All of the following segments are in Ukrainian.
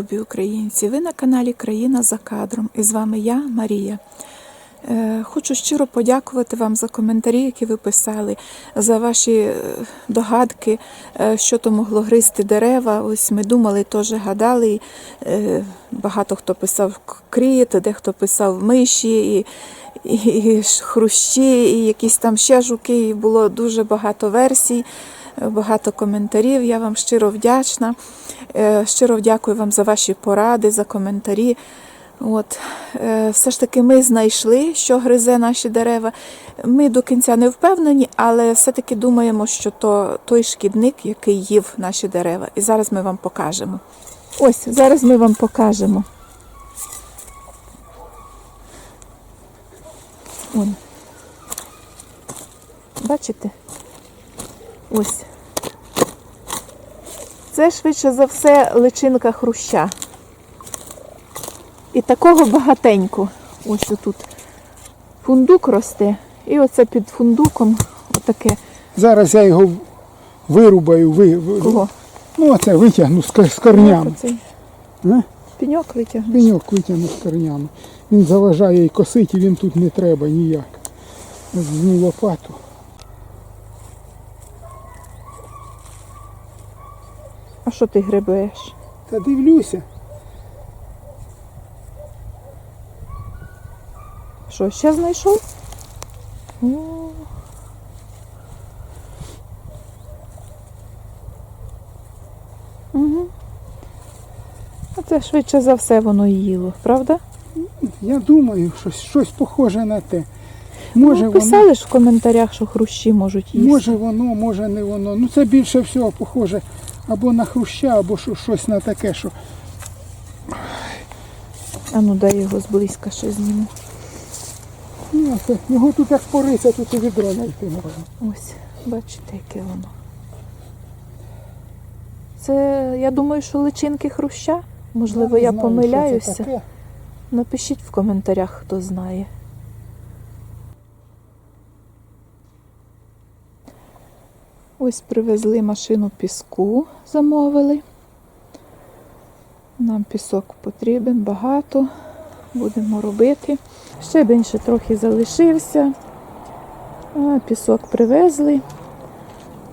Любі українці! Ви на каналі Країна за кадром. І з вами я, Марія. Е, Хочу щиро подякувати вам за коментарі, які ви писали, за ваші е, догадки, е, що то могло гризти дерева. Ось ми думали, теж гадали. Багато хто писав кріт, дехто писав миші, і, і хрущі, і якісь там ще жуки. І було дуже багато версій багато коментарів. Я вам щиро вдячна. Е, Щиро дякую вам за ваші поради, за коментарі. От, е, все ж таки ми знайшли, що гризе наші дерева. Ми до кінця не впевнені, але все-таки думаємо, що то той шкідник, який їв наші дерева. І зараз ми вам покажемо. Ось, зараз ми вам покажемо. Вон. Бачите? Ось. Це швидше за все личинка хруща. І такого багатенько. Ось отут. Фундук росте. І оце під фундуком отаке. Зараз я його вирубаю, ви, Кого? ну оце витягну з, корнями. Пеньок витягнеш. Пеньок витягну з корнями. Він заважає і косить, і він тут не треба ніяк. Візьму лопату. А що ти гребеш? Та дивлюся. Що, ще знайшов? О. Угу. А це швидше за все воно їло, правда? Я думаю, щось, щось похоже на те. Може ну, воно, ж в коментарях, що хрущі можуть їсти. може воно, може не воно. Ну це більше всього похоже або на хруща, або щось на таке, що А ну дай його зблизька ще зніму. ну, це, його тут як порися, тут і відро знайти можна. Ось, бачите, яке воно. Це, я думаю, що личинки хруща. Можливо, не я знаю, помиляюся. Напишіть в коментарях, хто знає. Ось привезли машину піску, замовили. Нам пісок потрібен багато. Будемо робити. Щебень ще трохи залишився. А пісок привезли,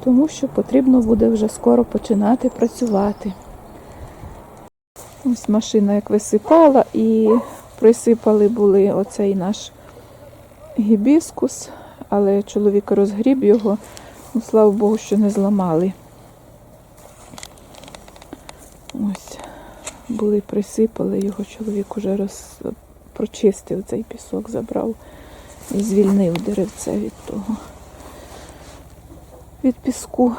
тому що потрібно буде вже скоро починати працювати. Ось машина як висипала і присипали були оцей наш гібіскус, але чоловік розгріб його, ну, слава Богу, що не зламали. Ось, були, присипали, його чоловік уже роз... прочистив цей пісок, забрав і звільнив деревце від того, від піску.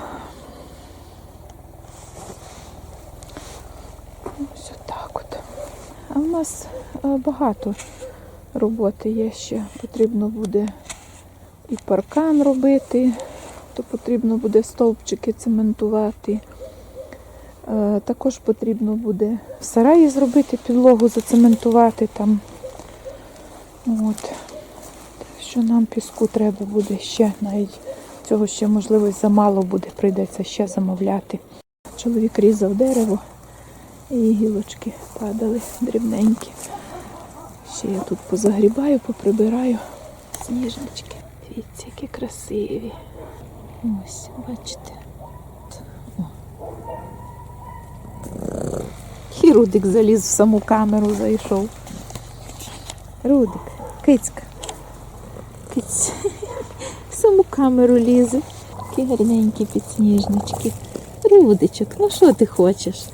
Ось отак от. А в нас е, багато роботи є ще. Потрібно буде і паркан робити, то потрібно буде стовпчики цементувати. Е, Також потрібно буде в сараї зробити підлогу, зацементувати там. От. Що нам піску треба буде ще, навіть цього ще можливо замало буде, прийдеться ще замовляти. Чоловік різав дерево і гілочки падали дрібненькі. Ще я тут позагрібаю, поприбираю сніжнички. Дивіться, які красиві. Ось, бачите. І Рудик заліз в саму камеру, зайшов. Рудик, кицька. Киць. В саму камеру лізе. Такі гарненькі підсніжнички. Рудичок, ну що ти хочеш?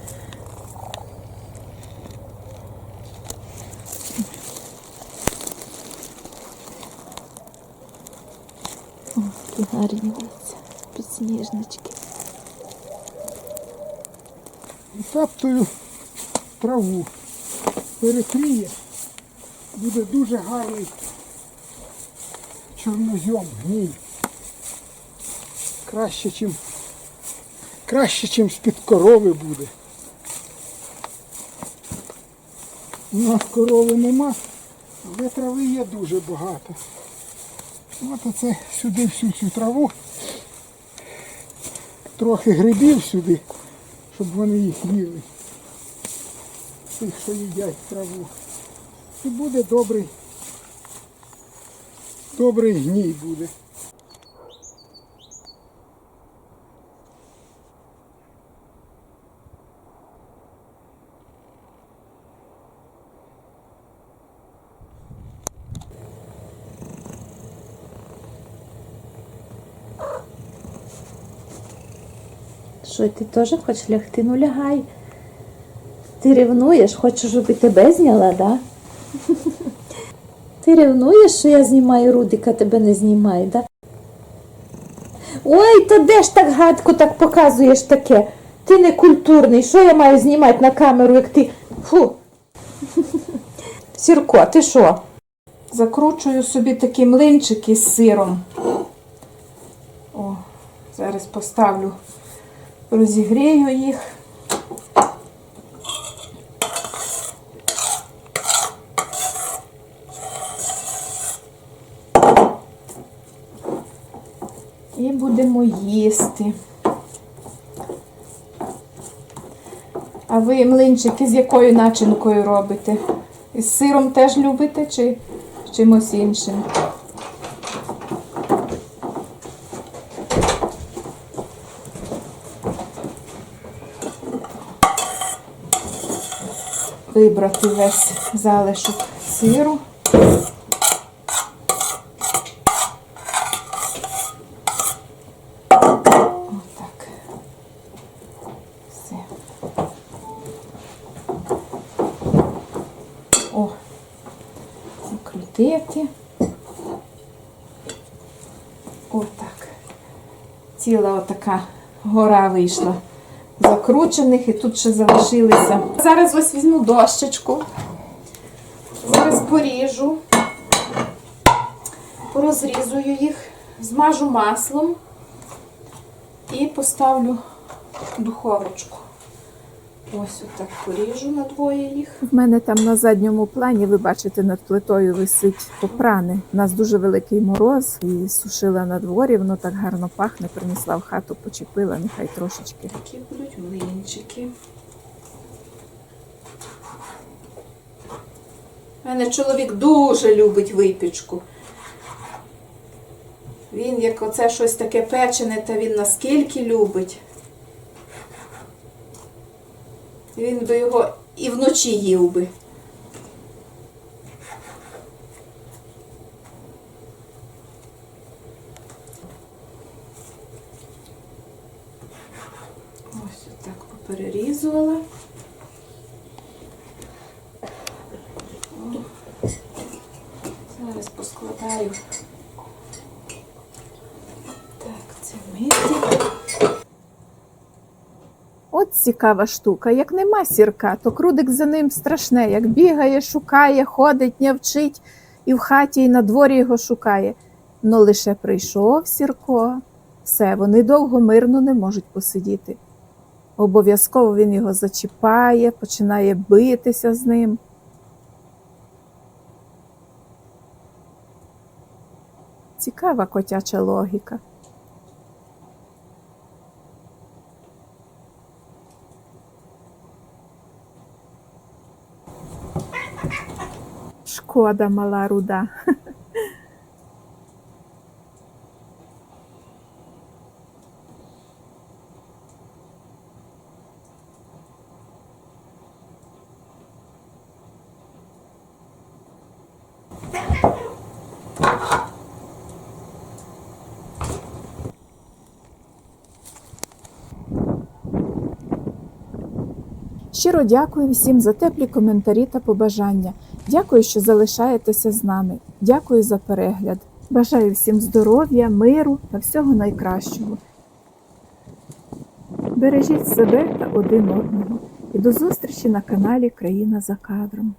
Які гарні дивіться, підсніжнички. Витаптую траву. Перекриє. Буде дуже гарний чорнозьом, гній. Краще, чим краще, чим з-під корови буде. У нас корови нема, але трави є дуже багато. От оце сюди всю цю траву. Трохи грибів сюди, щоб вони їх їли. тих, що їдять траву. І буде добрий, добрий гній буде. Що ти теж хочеш лягти? Ну лягай. Ти ревнуєш, хочеш, щоб тебе зняла, да? Ти ревнуєш, що я знімаю Рудика, тебе не знімаю, да? Ой, та де ж так гадко так показуєш таке? Ти не культурний, що я маю знімати на камеру, як ти. Фу. Сірко, ти що? Закручую собі такі млинчики з сиром. О, зараз поставлю, розігрію їх. І будемо їсти. А ви млинчики з якою начинкою робите? Із сиром теж любите чи з чимось іншим? Вибрати весь залишок сиру. Отак. Все. О, закрутити. Ціла отака гора вийшла закручених і тут ще залишилися. Зараз ось візьму дощечку. Зараз поріжу, порозрізую їх, змажу маслом і поставлю в духовочку. Ось отак поріжу на двоє їх. В мене там на задньому плані, ви бачите, над плитою висить попрани. У нас дуже великий мороз і сушила на дворі, воно так гарно пахне, принесла в хату, почепила, нехай трошечки. Такі будуть млинчики. У мене чоловік дуже любить випічку. Він, як оце щось таке печене, та він наскільки любить. Він би його і вночі їв би. Ось отак поперерізувала. Зараз поскладаю. Так, це миті. От цікава штука. Як нема сірка, то крудик за ним страшне, як бігає, шукає, ходить, нявчить, і в хаті, і на дворі його шукає. Но лише прийшов сірко, все, вони довго мирно не можуть посидіти. Обов'язково він його зачіпає, починає битися з ним. Цікава котяча логіка. Шкода мала руда. Щиро дякую всім за теплі коментарі та побажання. Дякую, що залишаєтеся з нами. Дякую за перегляд. Бажаю всім здоров'я, миру та всього найкращого. Бережіть себе та один одного. І до зустрічі на каналі Країна за кадром.